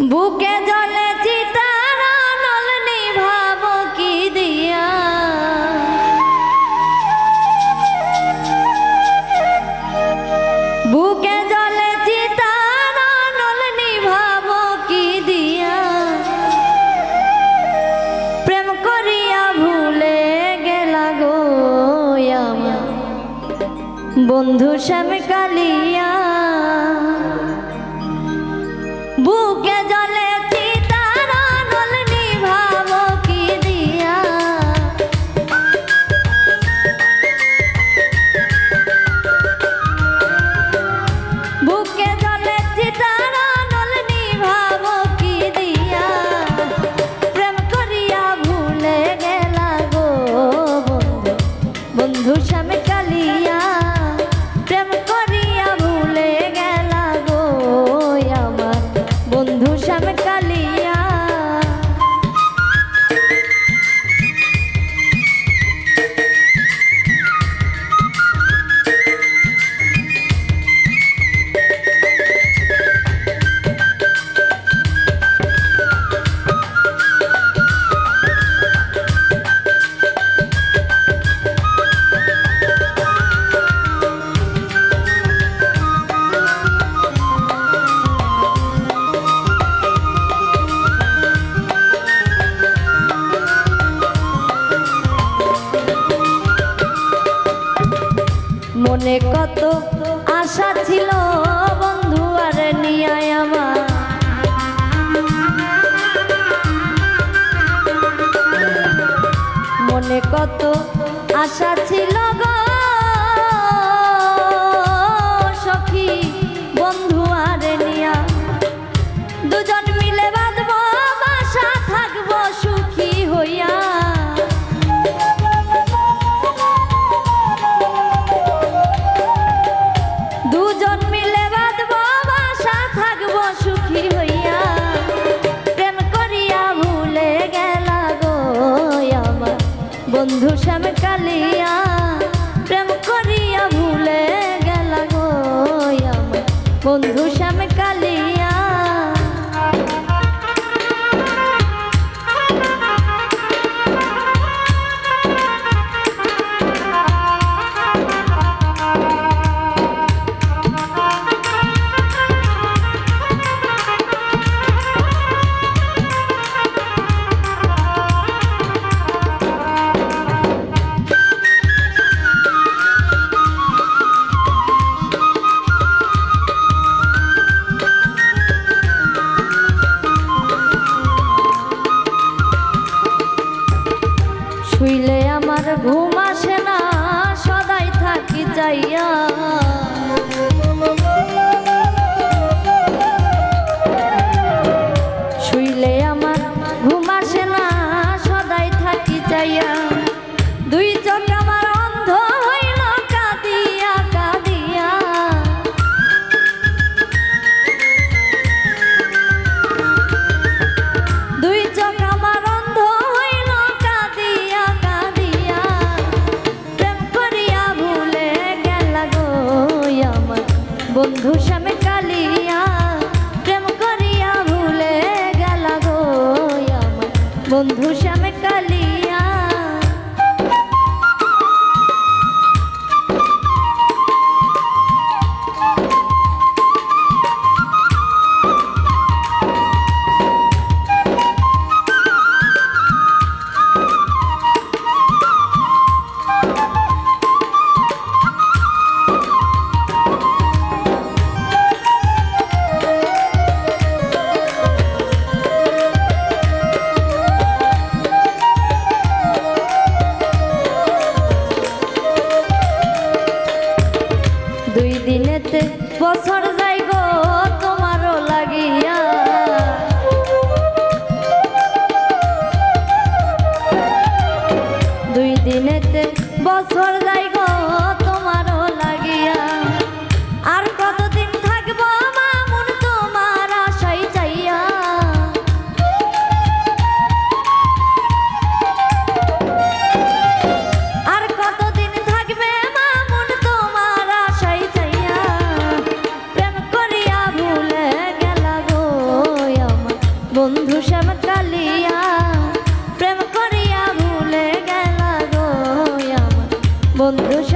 বুকে জলে দিয়া? বুকে দিয়া? করিয়া ভুলে গেলা বন্ধু শ্যাম কালিয়া বুকে আশা ছিল বন্ধু আমার। মনে কত আশা ছিল গো বন্ধু শ্যাম কালিয়া যাইয়া। শুইলে আমার ঘুম আসে না সদাই থাকি যাইয়া। দুই বন্ধু বন্ধু শ্যাম প্রেম করিয়া ভুলে গেল গো আমার। বন্ধু স